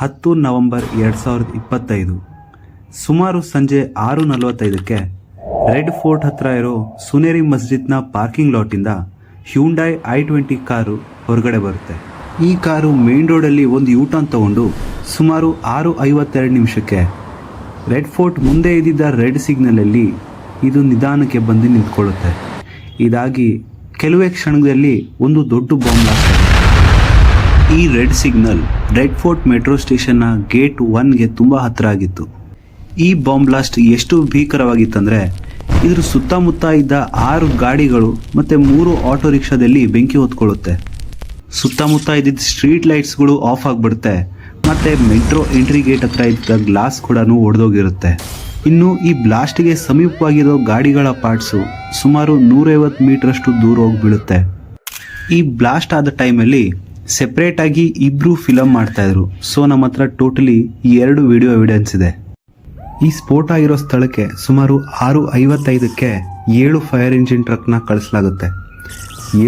ಹತ್ತು ನವೆಂಬರ್ ಎರಡು ಸಾವಿರದ ಇಪ್ಪತ್ತೈದು. ಸುಮಾರು ಸಂಜೆ ಆರು ನಲವತ್ತೈದಕ್ಕೆ ರೆಡ್ ಫೋರ್ಟ್ ಹತ್ರ ಇರೋ ಸುನೇರಿ ಮಸ್ಜಿದ್ನ ಪಾರ್ಕಿಂಗ್ ಲಾಟಿಂದ ಹ್ಯೂಂಡೈ ಐ ಟ್ವೆಂಟಿ ಕಾರು ಹೊರಗಡೆ ಬರುತ್ತೆ. ಈ ಕಾರು ಮೇನ್ ರೋಡಲ್ಲಿ ಒಂದು ಯೂಟರ್ನ್ ತಗೊಂಡು ಸುಮಾರು ಆರು ಐವತ್ತೆರಡು ನಿಮಿಷಕ್ಕೆ ರೆಡ್ ಫೋರ್ಟ್ ಮುಂದೆ ಇದ್ದಿದ್ದ ರೆಡ್ ಸಿಗ್ನಲಲ್ಲಿ ಇದು ನಿಧಾನಕ್ಕೆ ಬಂದು ನಿಂತ್ಕೊಳ್ಳುತ್ತೆ. ಇದಾಗಿ ಕೆಲವೇ ಕ್ಷಣದಲ್ಲಿ ಒಂದು ದೊಡ್ಡ ಬಾಂಬ್ ಈ red signal Red Fort metro ಸ್ಟೇಷನ್ನ gate ಒನ್ಗೆ ತುಂಬ ಹತ್ತಿರ ಆಗಿತ್ತು. ಈ ಬಾಂಬ್ ಬ್ಲಾಸ್ಟ್ ಎಷ್ಟು ಭೀಕರವಾಗಿತ್ತಂದರೆ ಇದ್ರ ಸುತ್ತಮುತ್ತ ಇದ್ದ ಆರು ಗಾಡಿಗಳು ಮತ್ತು ಮೂರು ಆಟೋ ರಿಕ್ಷಾದಲ್ಲಿ ಬೆಂಕಿ ಹೊತ್ಕೊಳ್ಳುತ್ತೆ. ಸುತ್ತಮುತ್ತ ಇದ್ದಿದ್ದ ಸ್ಟ್ರೀಟ್ ಲೈಟ್ಸ್ಗಳು ಆಫ್ ಆಗಿಬಿಡುತ್ತೆ. ಮತ್ತು ಮೆಟ್ರೋ ಎಂಟ್ರಿ ಗೇಟ್ ಹತ್ರ ಇದ್ದ ಗ್ಲಾಸ್ ಕೂಡ ಒಡೆದೋಗಿರುತ್ತೆ. ಇನ್ನು ಈ ಬ್ಲಾಸ್ಟ್ಗೆ ಸಮೀಪವಾಗಿರೋ ಗಾಡಿಗಳ ಪಾರ್ಟ್ಸು ಸುಮಾರು ನೂರೈವತ್ತು ಮೀಟ್ರಷ್ಟು ದೂರ ಹೋಗಿ ಬೀಳುತ್ತೆ ಈ ಬ್ಲಾಸ್ಟ್ ಆದ ಟೈಮಲ್ಲಿ ಸೆಪ್ರೇಟ್ ಆಗಿ ಇಬ್ರು ಫಿಲಮ್ ಮಾಡ್ತಾ ಇದ್ರು. ಸೊ ನಮ್ಮ ಹತ್ರ ಟೋಟಲಿ ಎರಡು ವಿಡಿಯೋ ಎವಿಡೆನ್ಸ್ ಇದೆ. ಈ ಸ್ಫೋಟ ಆಗಿರೋ ಸ್ಥಳಕ್ಕೆ ಸುಮಾರು ಆರು ಐವತ್ತೈದಕ್ಕೆ ಏಳು ಫೈರ್ ಇಂಜಿನ್ ಟ್ರಕ್ನ ಕಳಿಸಲಾಗುತ್ತೆ.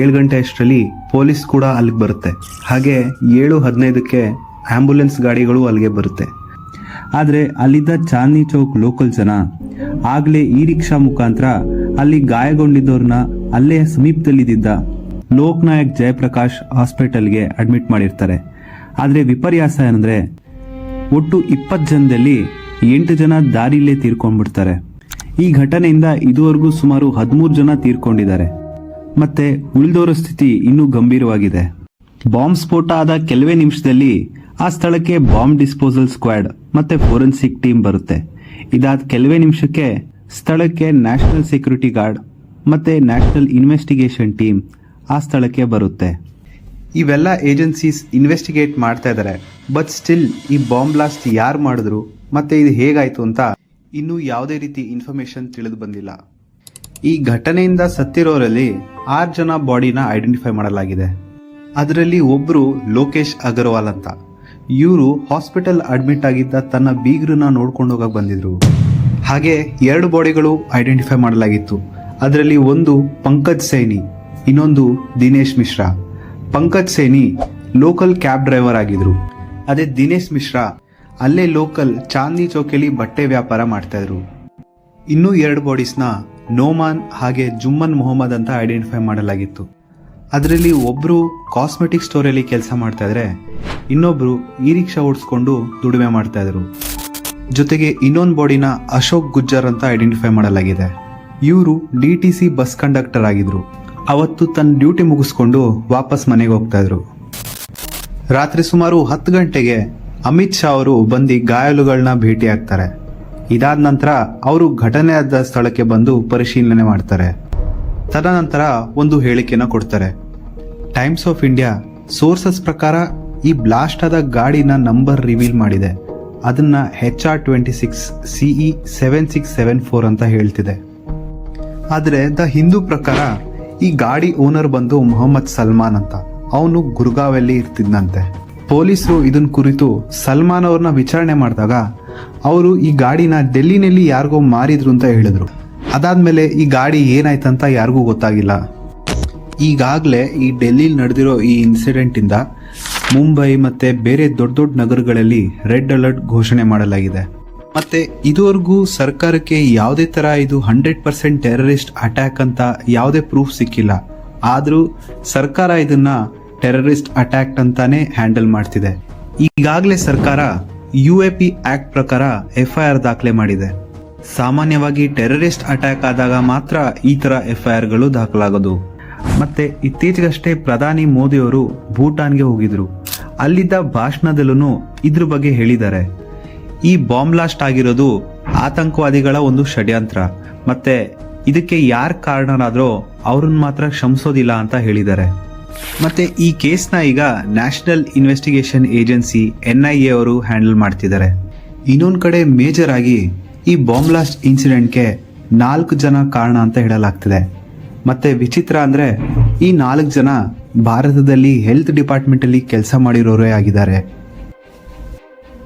ಏಳು ಗಂಟೆ ಅಷ್ಟರಲ್ಲಿ ಪೊಲೀಸ್ ಕೂಡ ಅಲ್ಲಿಗೆ ಬರುತ್ತೆ. ಹಾಗೆ ಏಳು ಹದಿನೈದಕ್ಕೆ ಆ್ಯಂಬುಲೆನ್ಸ್ ಗಾಡಿಗಳು ಅಲ್ಲಿಗೆ ಬರುತ್ತೆ. ಆದರೆ ಅಲ್ಲಿದ್ದ ಚಾಂದ್ನಿ ಚೌಕ್ ಲೋಕಲ್ ಜನ ಆಗಲೇ ಈ ರಿಕ್ಷಾ ಮುಖಾಂತರ ಅಲ್ಲಿ ಗಾಯಗೊಂಡಿದ್ದವ್ರನ್ನ ಅಲ್ಲೇ ಸಮೀಪದಲ್ಲಿದ್ದ ಲೋಕನಾಯಕ್ ಜಯಪ್ರಕಾಶ್ ಹಾಸ್ಪಿಟಲ್ಗೆ ಅಡ್ಮಿಟ್ ಮಾಡಿರ್ತಾರೆ. ಆದರೆ ವಿಪರ್ಯಾಸ ಏನಂದ್ರೆ, ಒಟ್ಟು ಇಪ್ಪತ್ತು ಜನದಲ್ಲಿ ಎಂಟು ಜನ ದಾರಿಲೇ ತೀರ್ಕೊಂಡ್ಬಿಡ್ತಾರೆ. ಈ ಘಟನೆಯಿಂದ ಇದುವರೆಗೂ ಸುಮಾರು ಹದಿಮೂರು ಜನ ತೀರ್ಕೊಂಡಿದ್ದಾರೆ. ಮತ್ತೆ ಉಳಿದವರ ಸ್ಥಿತಿ ಇನ್ನೂ ಗಂಭೀರವಾಗಿದೆ. ಬಾಂಬ್ ಸ್ಫೋಟ ಆದ ಕೆಲವೇ ನಿಮಿಷದಲ್ಲಿ ಆ ಸ್ಥಳಕ್ಕೆ ಬಾಂಬ್ ಡಿಸ್ಪೋಸಲ್ ಸ್ಕ್ವಾಡ್ ಮತ್ತೆ ಫೋರೆನ್ಸಿಕ್ ಟೀಮ್ ಬರುತ್ತೆ. ಇದಾದ ಕೆಲವೇ ನಿಮಿಷಕ್ಕೆ ಸ್ಥಳಕ್ಕೆ ನ್ಯಾಷನಲ್ ಸೆಕ್ಯೂರಿಟಿ ಗಾರ್ಡ್ ಮತ್ತೆ ನ್ಯಾಷನಲ್ ಇನ್ವೆಸ್ಟಿಗೇಷನ್ ಟೀಮ್ ಆ ಸ್ಥಳಕ್ಕೆ ಬರುತ್ತೆ. ಇವೆಲ್ಲ ಏಜೆನ್ಸೀಸ್ ಇನ್ವೆಸ್ಟಿಗೇಟ್ ಮಾಡ್ತಾ ಇದ್ದಾರೆ ಬಟ್ ಸ್ಟಿಲ್ ಈ ಬಾಂಬ್ ಬ್ಲಾಸ್ಟ್ ಯಾರು ಮಾಡಿದ್ರು, ಮತ್ತೆ ಇದು ಹೇಗಾಯಿತು ಅಂತ ಇನ್ನೂ ಯಾವುದೇ ರೀತಿ ಇನ್ಫಾರ್ಮೇಶನ್ ತಿಳಿದು ಬಂದಿಲ್ಲ. ಈ ಘಟನೆಯಿಂದ ಸತ್ತಿರೋರಲ್ಲಿ ಆರು ಜನ ಬಾಡಿನ ಐಡೆಂಟಿಫೈ ಮಾಡಲಾಗಿದೆ. ಅದರಲ್ಲಿ ಒಬ್ಬರು ಲೋಕೇಶ್ ಅಗರ್ವಾಲ್ ಅಂತ. ಇವರು ಹಾಸ್ಪಿಟಲ್ ಅಡ್ಮಿಟ್ ಆಗಿದ್ದ ತನ್ನ ಬೀಗರನ್ನ ನೋಡ್ಕೊಂಡು ಹೋಗಕ್ಕೆ ಬಂದಿದ್ರು. ಹಾಗೆ ಎರಡು ಬಾಡಿಗಳು ಐಡೆಂಟಿಫೈ ಮಾಡಲಾಗಿತ್ತು. ಅದರಲ್ಲಿ ಒಂದು ಪಂಕಜ್ ಸೈನಿ ಇನ್ನೊಂದು Dinesh Mishra. Pankaj Saini local cab driver ಆಗಿದ್ರು. ಅದೇ ದಿನೇಶ್ ಮಿಶ್ರಾ ಅಲ್ಲೇ ಲೋಕಲ್ ಚಾಂದ್ನಿ ಚೌಕಿಯಲ್ಲಿ ಬಟ್ಟೆ ವ್ಯಾಪಾರ ಮಾಡ್ತಾ ಇದ್ರು. ಇನ್ನೂ ಎರಡು ಬಾಡೀಸ್ನ ನೋಮಾನ್ ಹಾಗೆ ಜುಮ್ಮನ್ ಮೊಹಮ್ಮದ್ ಅಂತ ಐಡೆಂಟಿಫೈ ಮಾಡಲಾಗಿತ್ತು. ಅದರಲ್ಲಿ ಒಬ್ಬರು ಕಾಸ್ಮೆಟಿಕ್ ಸ್ಟೋರಲ್ಲಿ ಕೆಲಸ ಮಾಡ್ತಾ ಇದ್ರೆ, ಇನ್ನೊಬ್ರು ಈ ರಿಕ್ಷಾ ಓಡಿಸ್ಕೊಂಡು ದುಡಿಮೆ ಮಾಡ್ತಾ ಇದ್ರು. ಜೊತೆಗೆ ಇನ್ನೊಂದು ಬಾಡಿನ ಅಶೋಕ್ ಗುಜ್ಜರ್ ಅಂತ ಐಡೆಂಟಿಫೈ ಮಾಡಲಾಗಿದೆ. ಇವರು D T C bus conductor ಆಗಿದ್ರು. ಅವತ್ತು ತನ್ನ ಡ್ಯೂಟಿ ಮುಗಿಸ್ಕೊಂಡು ವಾಪಸ್ ಮನೆಗೆ ಹೋಗ್ತಾ ಇದ್ರು. ರಾತ್ರಿ ಸುಮಾರು ಹತ್ತು ಗಂಟೆಗೆ ಅಮಿತ್ ಶಾ ಅವರು ಬಂದು ಗಾಯಾಳುಗಳನ್ನ ಭೇಟಿ ಆಗ್ತಾರೆ. ಇದಾದ ನಂತರ ಅವರು ಘಟನೆ ಆದ ಸ್ಥಳಕ್ಕೆ ಬಂದು ಪರಿಶೀಲನೆ ಮಾಡ್ತಾರೆ. ತದನಂತರ ಒಂದು ಹೇಳಿಕೆನ ಕೊಡ್ತಾರೆ. ಟೈಮ್ಸ್ ಆಫ್ ಇಂಡಿಯಾ ಸೋರ್ಸಸ್ ಪ್ರಕಾರ ಈ ಬ್ಲಾಸ್ಟ್ ಆದ ಗಾಡಿನ ನಂಬರ್ ರಿವೀಲ್ ಮಾಡಿದೆ. ಅದನ್ನ H R twenty six C E seven six seven four ಅಂತ ಹೇಳ್ತಿದೆ. ಆದರೆ ದ ಹಿಂದೂ ಪ್ರಕಾರ ಈ ಗಾಡಿ ಓನರ್ ಬಂದು ಮೊಹಮ್ಮದ್ ಸಲ್ಮಾನ್ ಅಂತ. ಅವನು ಗುರುಗಾವಲ್ಲಿ ಇರ್ತಿದ್ನಂತೆ. ಪೊಲೀಸರು ಇದನ್ನ ಕುರಿತು ಸಲ್ಮಾನ್ ಅವ್ರನ್ನ ವಿಚಾರಣೆ ಮಾಡಿದಾಗ ಅವರು ಈ ಗಾಡಿನ ಡೆಲ್ಲಿನಲ್ಲಿ ಯಾರಿಗೋ ಮಾರಿದ್ರು ಅಂತ ಹೇಳಿದ್ರು. ಅದಾದ್ಮೇಲೆ ಈ ಗಾಡಿ ಏನಾಯ್ತಂತ ಯಾರಿಗೂ ಗೊತ್ತಾಗಿಲ್ಲ. ಈಗಾಗಲೇ ಈ ಡೆಲ್ಲಿಲಿ ನಡೆದಿರೋ ಈ ಇನ್ಸಿಡೆಂಟ್ ಇಂದ ಮುಂಬೈ ಮತ್ತೆ ಬೇರೆ ದೊಡ್ಡ ದೊಡ್ಡ ನಗರಗಳಲ್ಲಿ ರೆಡ್ ಅಲರ್ಟ್ ಘೋಷಣೆ ಮಾಡಲಾಗಿದೆ. ಮತ್ತೆ ಇದುವರೆಗೂ ಸರ್ಕಾರಕ್ಕೆ ಯಾವುದೇ ತರ ಇದು ಹಂಡ್ರೆಡ್ ಪರ್ಸೆಂಟ್ ಟೆರರಿಸ್ಟ್ ಅಟ್ಯಾಕ್ ಅಂತ ಯಾವುದೇ ಪ್ರೂಫ್ ಸಿಕ್ಕಿಲ್ಲ. ಆದ್ರೂ ಸರ್ಕಾರ ಇದನ್ನ ಟೆರರಿಸ್ಟ್ ಅಟ್ಯಾಕ್ ಅಂತಾನೆ ಹ್ಯಾಂಡಲ್ ಮಾಡ್ತಿದೆ. ಈಗಾಗಲೇ ಸರ್ಕಾರ ಯು ಎ ಪಿ ಆಕ್ಟ್ ಪ್ರಕಾರ ಎಫ್ ಐ ಆರ್ ದಾಖಲೆ ಮಾಡಿದೆ. ಸಾಮಾನ್ಯವಾಗಿ ಟೆರರಿಸ್ಟ್ ಅಟ್ಯಾಕ್ ಆದಾಗ ಮಾತ್ರ ಈ ತರ ಎಫ್ ಐ ಆರ್ಗಳು ದಾಖಲಾಗೋದು. ಮತ್ತೆ ಇತ್ತೀಚೆಗಷ್ಟೇ ಪ್ರಧಾನಿ ಮೋದಿ ಮೋದಿಯವರು ಭೂಟಾನ್ಗೆ ಹೋಗಿದ್ರು. ಅಲ್ಲಿದ್ದ ಭಾಷಣದಲ್ಲೂ ಇದ್ರ ಬಗ್ಗೆ ಹೇಳಿದ್ದಾರೆ. ಈ ಬಾಂಬ್ ಬ್ಲಾಸ್ಟ್ ಆಗಿರೋದು ಆತಂಕವಾದಿಗಳ ಒಂದು ಷಡ್ಯಂತ್ರ. ಮತ್ತೆ ಇದಕ್ಕೆ ಯಾರು ಕಾರಣನಾದರೂ ಅವ್ರನ್ನ ಮಾತ್ರ ಕ್ಷಮಿಸೋದಿಲ್ಲ ಅಂತ ಹೇಳಿದ್ದಾರೆ. ಮತ್ತೆ ಈ ಕೇಸ್ನ ಈಗ national investigation agency N I A ಅವರು ಹ್ಯಾಂಡಲ್ ಮಾಡ್ತಿದ್ದಾರೆ. ಇನ್ನೊಂದು ಕಡೆ ಮೇಜರ್ ಆಗಿ ಈ ಬಾಂಬ್ ಬ್ಲಾಸ್ಟ್ ಇನ್ಸಿಡೆಂಟ್ಗೆ ನಾಲ್ಕು ಜನ ಕಾರಣ ಅಂತ ಹೇಳಲಾಗ್ತಿದೆ. ಮತ್ತೆ ವಿಚಿತ್ರ ಅಂದ್ರೆ ಈ ನಾಲ್ಕು ಜನ ಭಾರತದಲ್ಲಿ ಹೆಲ್ತ್ ಡಿಪಾರ್ಟ್ಮೆಂಟ್ ಅಲ್ಲಿ ಕೆಲಸ ಮಾಡಿರೋರೇ ಆಗಿದ್ದಾರೆ.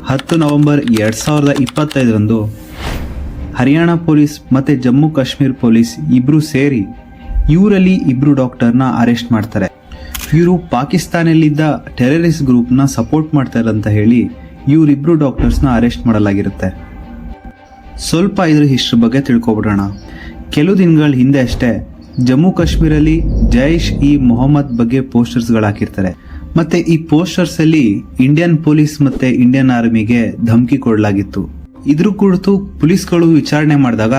ಹತ್ತು ನವೆಂಬರ್ ಎರಡು ಸಾವಿರದ ಇಪ್ಪತ್ತೈದರಂದು ಹರಿಯಾಣ ಪೊಲೀಸ್ ಮತ್ತು ಜಮ್ಮು ಕಾಶ್ಮೀರ್ ಪೊಲೀಸ್ ಇಬ್ಬರು ಸೇರಿ ಇವರಲ್ಲಿ ಇಬ್ಬರು ಡಾಕ್ಟರ್ನ ಅರೆಸ್ಟ್ ಮಾಡ್ತಾರೆ. ಇವರು ಪಾಕಿಸ್ತಾನಲ್ಲಿದ್ದ ಟೆರರಿಸ್ಟ್ ಗ್ರೂಪ್ನ ಸಪೋರ್ಟ್ ಮಾಡ್ತಾರೆ ಅಂತ ಹೇಳಿ ಇವರಿಬ್ರು ಡಾಕ್ಟರ್ಸ್ನ ಅರೆಸ್ಟ್ ಮಾಡಲಾಗಿರುತ್ತೆ. ಸ್ವಲ್ಪ ಇದ್ರ ಹಿಸ್ಟ್ರಿ ಬಗ್ಗೆ ತಿಳ್ಕೊಬಿಡೋಣ. ಕೆಲವು ದಿನಗಳ ಹಿಂದೆ ಅಷ್ಟೇ ಜಮ್ಮು ಕಾಶ್ಮೀರಲ್ಲಿ ಜೈಷ್ ಇ ಮೊಹಮ್ಮದ್ ಬಗ್ಗೆ ಪೋಸ್ಟರ್ಸ್ಗಳು ಹಾಕಿರ್ತಾರೆ. ಮತ್ತೆ ಈ ಪೋಸ್ಟರ್ಸ್ ಅಲ್ಲಿ ಇಂಡಿಯನ್ ಪೊಲೀಸ್ ಮತ್ತೆ ಇಂಡಿಯನ್ ಆರ್ಮಿಗೆ ಧಮಕಿ ಕೊಡಲಾಗಿತ್ತು. ಇದ್ರ ಕುರಿತು ಪೊಲೀಸ್ಗಳು ವಿಚಾರಣೆ ಮಾಡಿದಾಗ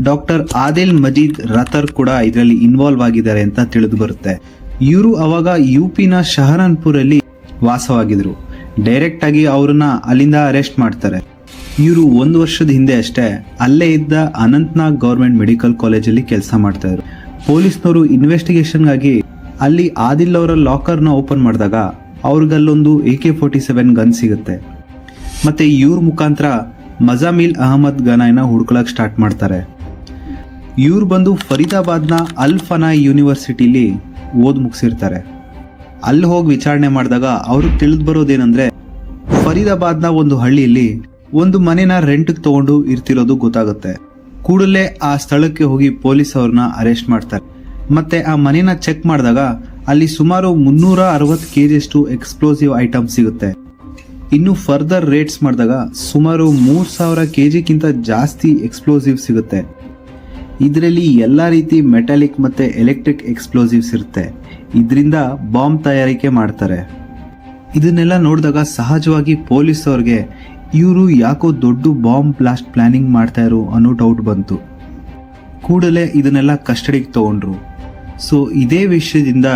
ಡಾಕ್ಟರ್ ಆದಿಲ್ ಮಜೀದ್ ರತರ್ ಕೂಡ ಇದರಲ್ಲಿ ಇನ್ವಾಲ್ವ್ ಆಗಿದ್ದಾರೆ ಅಂತ ತಿಳಿದು ಬರುತ್ತೆ. ಇವರು ಅವಾಗ ಯು ಪಿನ ಶಹರನ್ಪುರಲ್ಲಿ ವಾಸವಾಗಿದ್ರು. ಡೈರೆಕ್ಟ್ ಆಗಿ ಅವ್ರನ್ನ ಅಲ್ಲಿಂದ ಅರೆಸ್ಟ್ ಮಾಡ್ತಾರೆ. ಇವರು ಒಂದು ವರ್ಷದ ಹಿಂದೆ ಅಷ್ಟೇ ಅಲ್ಲೇ ಇದ್ದ ಅನಂತನಾಗ್ ಗೌರ್ಮೆಂಟ್ ಮೆಡಿಕಲ್ ಕಾಲೇಜಲ್ಲಿ ಕೆಲಸ ಮಾಡ್ತಾ ಇದ್ರು. ಪೊಲೀಸ್ನವರು ಇನ್ವೆಸ್ಟಿಗೇಷನ್ಗಾಗಿ ಅಲ್ಲಿ ಆದಿಲ್ ಅವರ ಲಾಕರ್ನ ಓಪನ್ ಮಾಡಿದಾಗ ಅವ್ರಿಗಲ್ಲೊಂದು A K forty seven gun ಸಿಗುತ್ತೆ. ಮತ್ತೆ ಇವ್ರ ಮುಖಾಂತರ ಮಜಾಮಿಲ್ ಅಹಮದ್ ಗನಾಯ್ನ ಹುಡ್ಕೊಳಕ್ ಸ್ಟಾರ್ಟ್ ಮಾಡ್ತಾರೆ. ಇವ್ರು ಬಂದು ಫರೀದಾಬಾದ್ನ ಅಲ್ ಫನಾಯ್ ಯೂನಿವರ್ಸಿಟಿಲಿ ಓದ್ ಮುಗಿಸಿರ್ತಾರೆ. ಅಲ್ಲಿ ಹೋಗಿ ವಿಚಾರಣೆ ಮಾಡಿದಾಗ ಅವ್ರಿಗೆ ತಿಳಿದು ಬರೋದೇನಂದ್ರೆ, ಫರೀದಾಬಾದ್ನ ಒಂದು ಹಳ್ಳಿಯಲ್ಲಿ ಒಂದು ಮನೆನ ರೆಂಟ್ಗೆ ತಗೊಂಡು ಇರ್ತಿರೋದು ಗೊತ್ತಾಗುತ್ತೆ. ಕೂಡಲೇ ಆ ಸ್ಥಳಕ್ಕೆ ಹೋಗಿ ಪೊಲೀಸ್ ಅವ್ರನ್ನ ಅರೆಸ್ಟ್ ಮಾಡ್ತಾರೆ. ಮತ್ತೆ ಆ ಮನೆನ ಚೆಕ್ ಮಾಡಿದಾಗ ಅಲ್ಲಿ ಸುಮಾರು ಮುನ್ನೂರ ಅರವತ್ತು ಕೆ ಜಿಯಷ್ಟು ಎಕ್ಸ್ಪ್ಲೋಸಿವ್ ಐಟಮ್ ಸಿಗುತ್ತೆ. ಇನ್ನು ಫರ್ದರ್ ರೇಟ್ಸ್ ಮಾಡಿದಾಗ ಸುಮಾರು ಮೂರ್ ಸಾವಿರ ಕೆಜಿಗಿಂತ ಜಾಸ್ತಿ ಎಕ್ಸ್ಪ್ಲೋಸಿವ್ ಸಿಗುತ್ತೆ. ಇದರಲ್ಲಿ ಎಲ್ಲ ರೀತಿ ಮೆಟಾಲಿಕ್ ಮತ್ತೆ ಎಲೆಕ್ಟ್ರಿಕ್ ಎಕ್ಸ್ಪ್ಲೋಸಿವ್ಸ್ ಇರುತ್ತೆ. ಇದರಿಂದ ಬಾಂಬ್ ತಯಾರಿಕೆ ಮಾಡ್ತಾರೆ. ಇದನ್ನೆಲ್ಲ ನೋಡಿದಾಗ ಸಹಜವಾಗಿ ಪೊಲೀಸ್ ಅವ್ರಿಗೆ ಇವರು ಯಾಕೋ ದೊಡ್ಡ ಬಾಂಬ್ ಬ್ಲಾಸ್ಟ್ ಪ್ಲಾನಿಂಗ್ ಮಾಡ್ತಾ ಇರೋ ಅನ್ನೋ ಡೌಟ್ ಬಂತು. ಕೂಡಲೇ ಇದನ್ನೆಲ್ಲ ಕಸ್ಟಡಿಗೆ ತಗೊಂಡ್ರು. ಸೊ ಇದೇ ವಿಷಯದಿಂದ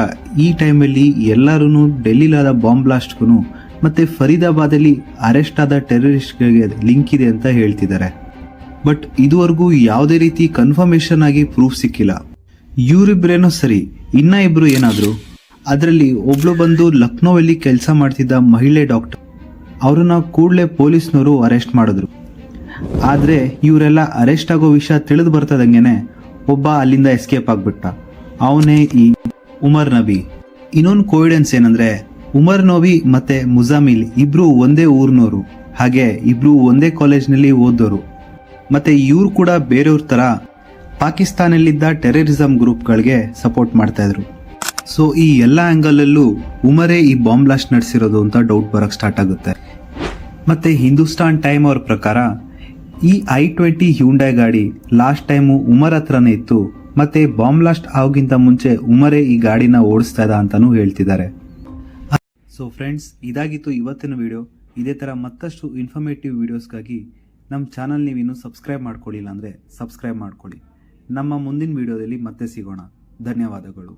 ಈ ಟೈಮಲ್ಲಿ ಎಲ್ಲರೂ ಡೆಲ್ಲಿಲಾದ ಬಾಂಬ್ ಬ್ಲಾಸ್ಟ್ಗೂ ಮತ್ತು ಫರೀದಾಬಾದಲ್ಲಿ ಅರೆಸ್ಟ್ ಆದ ಟೆರರಿಸ್ಟ್ಗಳಿಗೆ ಲಿಂಕ್ ಇದೆ ಅಂತ ಹೇಳ್ತಿದ್ದಾರೆ. ಬಟ್ ಇದುವರೆಗೂ ಯಾವುದೇ ರೀತಿ ಕನ್ಫರ್ಮೇಷನ್ ಆಗಿ ಪ್ರೂಫ್ ಸಿಕ್ಕಿಲ್ಲ. ಇವರಿಬ್ಬರೇನೋ ಸರಿ, ಇನ್ನ ಇಬ್ರು ಏನಾದ್ರು? ಅದರಲ್ಲಿ ಒಬ್ಳು ಬಂದು ಲಕ್ನೋವಲ್ಲಿ ಕೆಲಸ ಮಾಡ್ತಿದ್ದ ಮಹಿಳೆ ಡಾಕ್ಟರ್ ಅವ್ರನ್ನ ಕೂಡಲೇ ಪೊಲೀಸ್ನವರು ಅರೆಸ್ಟ್ ಮಾಡಿದ್ರು. ಆದ್ರೆ ಇವರೆಲ್ಲ ಅರೆಸ್ಟ್ ಆಗೋ ವಿಷಯ ತಿಳಿದು ಬರ್ತದಂಗೆನೆ ಒಬ್ಬ ಅಲ್ಲಿಂದ ಎಸ್ಕೇಪ್ ಆಗ್ಬಿಟ್ಟ. ಅವನೇ ಈ ಉಮರ್ ನಬಿ. ಇನ್ನೊಂದು ಕೋವಿಡೆನ್ಸ್ ಏನಂದ್ರೆ, ಉಮರ್ ನಬಿ ಮತ್ತೆ ಮುಜಾಮಿಲ್ ಇಬ್ರು ಒಂದೇ ಊರ್ನೋರು. ಹಾಗೆ ಇಬ್ರು ಒಂದೇ ಕಾಲೇಜ್ನಲ್ಲಿ ಓದೋರು ಮತ್ತೆ ಇವ್ರು ಕೂಡ ಬೇರೆಯವ್ರ ತರ ಪಾಕಿಸ್ತಾನಲ್ಲಿದ್ದ ಟೆರರಿಸಂ ಗ್ರೂಪ್ಗಳಿಗೆ ಸಪೋರ್ಟ್ ಮಾಡ್ತಾ ಇದ್ರು. ಸೊ ಈ ಎಲ್ಲ ಆಂಗಲಲ್ಲೂ ಉಮರೇ ಈ ಬಾಂಬ್ ಬ್ಲಾಸ್ಟ್ ನಡೆಸಿರೋದು ಅಂತ ಡೌಟ್ ಬರಕ್ ಸ್ಟಾರ್ಟ್ ಆಗುತ್ತೆ. ಮತ್ತೆ ಹಿಂದೂಸ್ತಾನ್ ಟೈಮ್ ಅವ್ರ ಪ್ರಕಾರ ಈ ಐ ಟ್ವೆಂಟಿ ಹ್ಯೂಂಡೈ ಗಾಡಿ ಲಾಸ್ಟ್ ಟೈಮು ಉಮರ್ ಹತ್ರನೇ ಇತ್ತು. ಮತ್ತೆ ಬಾಂಬ್ ಬ್ಲಾಸ್ಟ್ ಆಗೋಕ್ಕಿಂತ ಮುಂಚೆ ಉಮರೇ ಈ ಗಾಡಿನ ಓಡಿಸ್ತಾ ಇದ್ದ ಅಂತಾನೂ ಹೇಳ್ತಿದ್ದಾರೆ. ಸೊ ಫ್ರೆಂಡ್ಸ್ ಇದಾಗಿತ್ತು ಇವತ್ತಿನ ವಿಡಿಯೋ ಇದೇ ಥರ ಮತ್ತಷ್ಟು ಇನ್ಫಾರ್ಮೇಟಿವ್ ವೀಡಿಯೋಸ್ಗಾಗಿ ನಮ್ಮ ಚಾನಲ್ ನೀವು ಇನ್ನೂ ಸಬ್ಸ್ಕ್ರೈಬ್ ಮಾಡ್ಕೊಳ್ಳಿಲ್ಲ ಅಂದರೆ ಸಬ್ಸ್ಕ್ರೈಬ್ ಮಾಡ್ಕೊಳ್ಳಿ ನಮ್ಮ ಮುಂದಿನ ವಿಡಿಯೋದಲ್ಲಿ ಮತ್ತೆ ಸಿಗೋಣ. ಧನ್ಯವಾದಗಳು.